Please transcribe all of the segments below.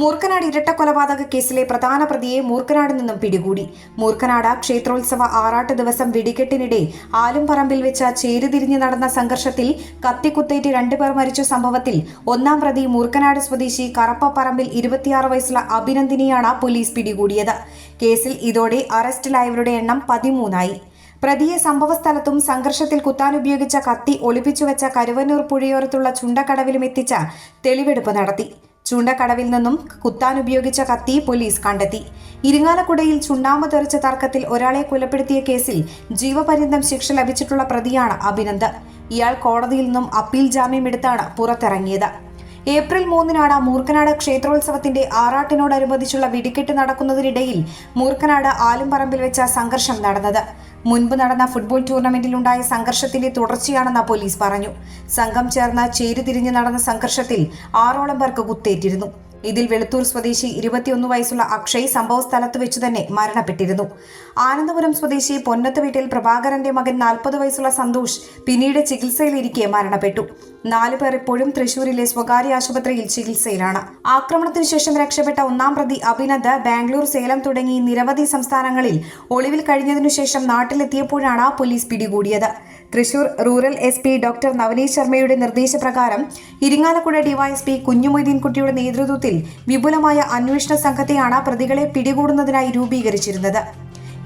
മൂർക്കനാട് ഇരട്ടക്കൊലപാതക കേസിലെ പ്രധാന പ്രതിയെ മൂർക്കനാട് നിന്നും പിടികൂടി. മൂർക്കനാട് ക്ഷേത്രോത്സവ ആറാട്ട് ദിവസം വെടിക്കെട്ടിനിടെ ആലുംപറമ്പിൽ വെച്ച ചേരുതിരിഞ്ഞ് നടന്ന സംഘർഷത്തിൽ കത്തിക്കുത്തേറ്റ് രണ്ടുപേർ മരിച്ച സംഭവത്തിൽ ഒന്നാം പ്രതി മൂർക്കനാട് സ്വദേശി കറപ്പപ്പറമ്പിൽ ഇരുപത്തിയാറ് വയസ്സുള്ള അഭിനന്ദിനെയാണ് പോലീസ് പിടികൂടിയത്. കേസിൽ ഇതോടെ അറസ്റ്റിലായവരുടെ എണ്ണം പതിമൂന്നായി. പ്രതിയെ സംഭവസ്ഥലത്തും സംഘർഷത്തിൽ കുത്താനുപയോഗിച്ച കത്തി ഒളിപ്പിച്ചുവെച്ച കരുവന്നൂർ പുഴയോരത്തുള്ള ചുണ്ടക്കടവിലും എത്തിച്ച തെളിവെടുപ്പ് നടത്തി. ചുണ്ടക്കടവിൽ നിന്നും കുത്താൻ ഉപയോഗിച്ച കത്തി പോലീസ് കണ്ടെത്തി. ഇരിങ്ങാലക്കുടയിൽ ചുണ്ണാമ്പ് തെറിച്ച തർക്കത്തിൽ ഒരാളെ കൊലപ്പെടുത്തിയ കേസിൽ ജീവപര്യന്തം ശിക്ഷ ലഭിച്ചിട്ടുള്ള പ്രതിയാണ് അഭിനന്ദ്. ഇയാൾ കോടതിയിൽ നിന്നും അപ്പീൽ ജാമ്യമെടുത്താണ് പുറത്തിറങ്ങിയത്. ഏപ്രിൽ മൂന്നിനാണ് മൂർക്കനാട് ക്ഷേത്രോത്സവത്തിന്റെ ആറാട്ടിനോടനുബന്ധിച്ചുള്ള വെടിക്കെട്ട് നടക്കുന്നതിനിടയിൽ മൂർക്കനാട് ആലുംപറമ്പിൽ വെച്ച സംഘർഷം നടന്നത്. മുൻപ് നടന്ന ഫുട്ബോൾ ടൂർണമെന്റിലുണ്ടായ സംഘർഷത്തിന്റെ തുടർച്ചയാണെന്ന് പോലീസ് പറഞ്ഞു. സംഘം ചേർന്ന് ചേരുതിരിഞ്ഞ് നടന്ന സംഘർഷത്തിൽ ആറോളം പേർക്ക് കുത്തേറ്റിരുന്നു. ഇതിൽ വെളുത്തൂർ സ്വദേശി ഇരുപത്തിയൊന്ന് വയസ്സുള്ള അക്ഷയ് സംഭവ സ്ഥലത്ത് വെച്ച് തന്നെ മരണപ്പെട്ടിരുന്നു. ആനന്ദപുരം സ്വദേശി പൊന്നത്ത് വീട്ടിൽ പ്രഭാകരന്റെ മകൻ നാൽപ്പത് വയസ്സുള്ള സന്തോഷ് പിന്നീട് ചികിത്സയിലിരിക്കെ മരണപ്പെട്ടു. നാലു പേർ ഇപ്പോഴും തൃശൂരിലെ സ്വകാര്യ ആശുപത്രിയിൽ ചികിത്സയിലാണ്. ആക്രമണത്തിന് ശേഷം രക്ഷപ്പെട്ട ഒന്നാം പ്രതി അഭിനന്ദ് ബാംഗ്ലൂർ സേലം തുടങ്ങി നിരവധി സംസ്ഥാനങ്ങളിൽ ഒളിവിൽ കഴിഞ്ഞതിനു ശേഷം നാട്ടിലെത്തിയപ്പോഴാണ് പോലീസ് പിടികൂടിയത്. Thrissur rural S P doctor Navaneeth ശർമ്മയുടെ നിർദ്ദേശപ്രകാരം ഇരിങ്ങാലക്കുട ഡിവൈഎസ്പി കുഞ്ഞുമൊയ്തീൻകുട്ടിയുടെ നേതൃത്വത്തിൽ വിപുലമായ അന്വേഷണ സംഘത്തെയാണ് പ്രതികളെ പിടികൂടുന്നതിനായി രൂപീകരിച്ചിരുന്നത്.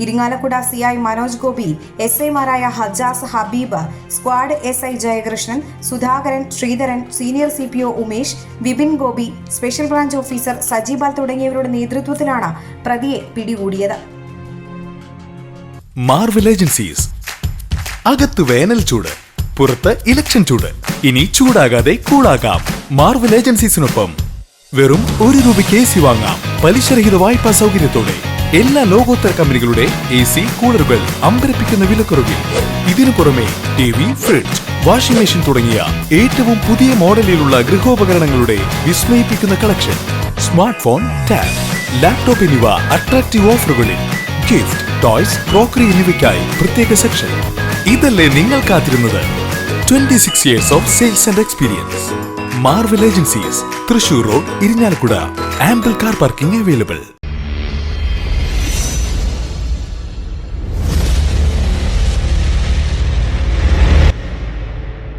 Irinjalakuda C I Manoj Gopi S ഐമാരായ Hajas Habeeb squad S I Jayakrishnan Sudhakaran Sreedharan senior C P O Umesh Vipin Gopi special branch officer Sajeebal തുടങ്ങിയവരുടെ നേതൃത്വത്തിലാണ് പ്രതിയെ പിടികൂടിയത്. Marvel Agencies. അകത്ത് വേനൽ ചൂട് പുറത്ത് ഇലക്ഷൻ ചൂട്. ഇനി ചൂടാകാതെ കൂളാകാം മാർവൽ ഏജൻസീസിനൊപ്പം. വെറും ഒരു രൂപയ്ക്ക് എ സി വാങ്ങാം. പലിശരഹിത വായ്പാ സൗകര്യത്തോടെ എല്ലാ ലോകോത്തര കമ്പനികളുടെ എ സി കൂളറുകൾ അമ്പരപ്പിക്കുന്ന വിലക്കുറവിൽ. ഇതിനു പുറമെ T V fridge washing machine തുടങ്ങിയ ഏറ്റവും പുതിയ മോഡലിലുള്ള ഗൃഹോപകരണങ്ങളുടെ വിസ്മയിപ്പിക്കുന്ന collection smart phone tab laptop എന്നിവ അട്രാക്റ്റീവ് ഓഫറുകളിൽ ഗിഫ്റ്റ് ടോയ്സ് ക്രോക്കറി എന്നിവയ്ക്കായി പ്രത്യേക സെക്ഷൻ ഇതല്ലേ നിങ്ങൾ കാത്തിരുന്നത്. Twenty six years of sales and experience Marvel Agencies Thrissur road Irinjalakuda ample car parking available.